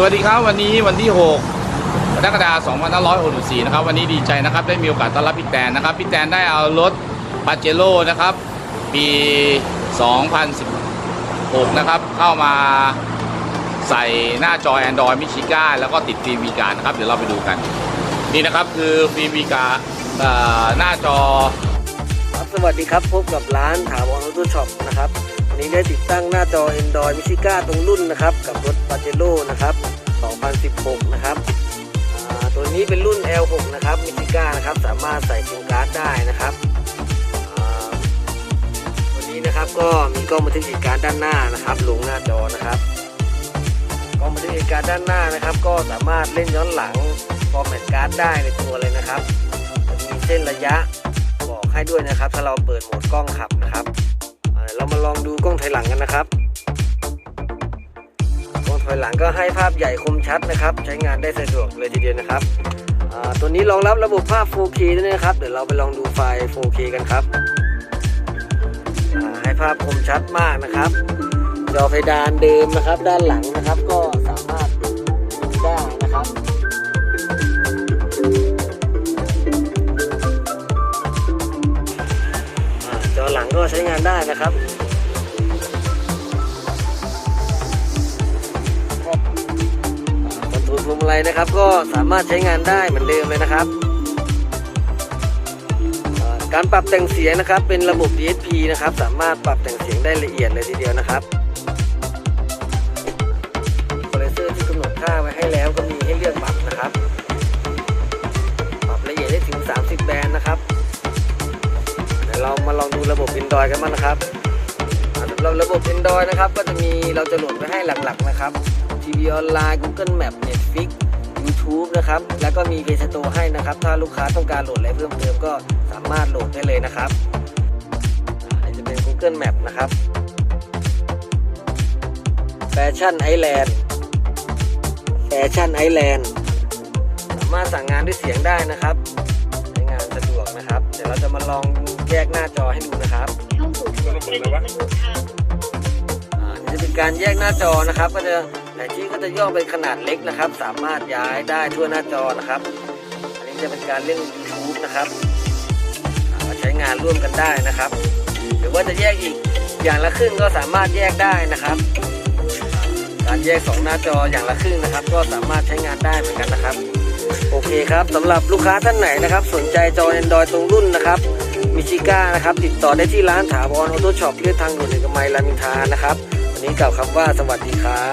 สวัสดีครับวันนี้วันที่ 6กรกฎาคม2564 นะครับ วันนี้ดีใจนะครับ ได้มีโอกาสต้อนรับพี่แตนนะครับ พี่แตนได้เอารถปาเจโร่นะครับ ปี 2016 นะครับ เข้ามาใส่หน้าจอ Android มิชิก้าแล้วก็ติดฟิล์มวีการนะครับ เดี๋ยวเราไปดูกัน นี่นะครับคือฟิล์มวีการหน้าจอครับสวัสดีครับพบกับร้านถาวรออโต้ช็อปนะครับ นี้ได้ติดตั้งหน้าจอ Android m i ิก้าตรงรุ่นนะครับ กับรถ p a j e r o นะครับ 2016 นะครับตัวนี้เป็นรุ่น L6 นะครับ m i ิก้านะครับ สามารถใส่ซิมการ์ดได้นะครับตัวนี้นะครับก็มีกล้องบันทึกเหตุการณ์ด้านหน้านะครับลงหน้าจอนะครับกล้องบันทึกเหตุการณ์ด้านหน้านะครับ ก็สามารถเล่นย้อนหลังฟอร์แมตการ์ดได้ในตัวเลยนะครับมีเส้นระยะบอกให้ด้วยนะครับ ถ้าเราเปิดโหมดกล้องขับ ลองดูกล้องถอยหลังกันนะครับ กล้องถอยหลังก็ให้ภาพใหญ่คมชัดนะครับ ใช้งานได้สะดวกเลยทีเดียวนะครับ ตัวนี้รองรับระบบภาพ 4K ด้วยนะครับ เดี๋ยวเราไปลองดูไฟล์ 4K กันครับ ให้ภาพคมชัดมากนะครับ จอเพดานเดิมนะครับ ด้านหลังนะครับก็สามารถดูได้นะครับจอหลังก็ใช้งานได้นะครับ อนโทรนะครับ ก็สามารถใช้งานได้เหมือนเดิมเลยนะครับ การปรับแต่งเสียงนะครับ เป็นระบบ DSP นะครับ สามารถปรับแต่งเสียงได้ละเอียดเลยทีเดียวนะครับอีควอไลเซอร์ที่กำหนดค่าไว้ให้แล้วก็มีให้เลือกปรับนะครับ ปรับละเอียดได้ถึง 30 แบนด์นะครับเดี๋ยวเรามาลองดูระบบ Android กันบ้างนะครับสำหรับระบบ Android นะครับ ก็จะมีเราจะโหลดไว้ให้หลักๆนะครับ วีออนไลน์ Google Map Netflix YouTube นะครับ แล้วก็มี Play Store ให้นะครับ ถ้าลูกค้าต้องการโหลดอะไรเพิ่มเติมก็สามารถโหลดได้เลยนะครับอ่าอันนี้จะเป็น Google Map นะครับ Fashion Island Fashion Island สามารถสั่งงานด้วยเสียงได้นะครับใช้งานสะดวกนะครับ เดี๋ยวเราจะมาลองแยกหน้าจอให้ดูนะครับเข้าสู่เส้นทางทางอ่านี่จะเป็นการแยกหน้าจอนะครับ ก็จะ ไหนที่ก็จะย่อเป็นขนาดเล็กนะครับ สามารถย้ายได้ทั่วหน้าจอนะครับ อันนี้จะเป็นการเล่น YouTube นะครับมาใช้งานร่วมกันได้นะครับ หรือว่าจะแยกอีกอย่างละครึ่งก็สามารถแยกได้นะครับ การแยกสองหน้าจออย่างละครึ่งนะครับ ก็สามารถใช้งานได้เหมือนกันนะครับ โอเคครับสำหรับลูกค้าท่านไหนนะครับ สนใจจอ Android ตรงรุ่นนะครับมิชิก้านะครับติดต่อได้ที่ร้านถาวรออโต้ช็อปเลือกทางด่วนเอกมัยรามินทานะครับวันนี้กล่าวคำว่าสวัสดีครับ